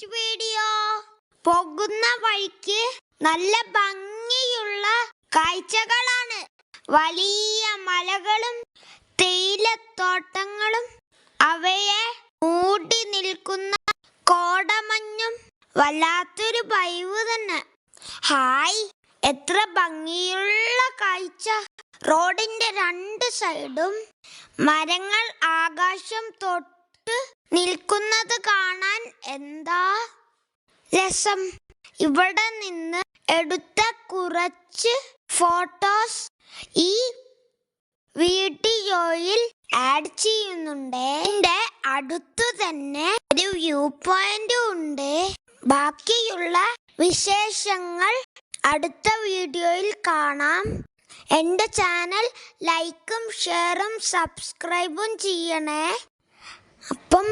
Next video പോകുന്ന വഴിക്ക് നല്ല ഭംഗിയുള്ള കാഴ്ചകളാണ്. വലിയ മലകളും തേയിലത്തോട്ടങ്ങളും അവയെ മൂടി നിൽക്കുന്ന കോടമഞ്ഞും വല്ലാത്തൊരു വൈവ് തന്നെ. ഹായ് എത്ര ഭംഗിയുള്ള കാഴ്ച. റോഡിന്റെ രണ്ട് സൈഡും മരങ്ങൾ ആകാശം തൊട്ട് നിൽക്കുന്നത് കാണാൻ എന്താ രസം? ഇവിടെ നിന്ന് എടുത്ത കുറച്ച് ഫോട്ടോസ് ഈ വീഡിയോയിൽ ആഡ് ചെയ്യുന്നുണ്ട്. എന്റെ അടുത്തു തന്നെ ഒരു വ്യൂ പോയിന്റ് ഉണ്ട്. ബാക്കിയുള്ള വിശേഷങ്ങൾ അടുത്ത വീഡിയോയിൽ കാണാം. എന്റെ ചാനൽ ലൈക്കും ഷെയറും സബ്സ്ക്രൈബും ചെയ്യണേ. അപ്പം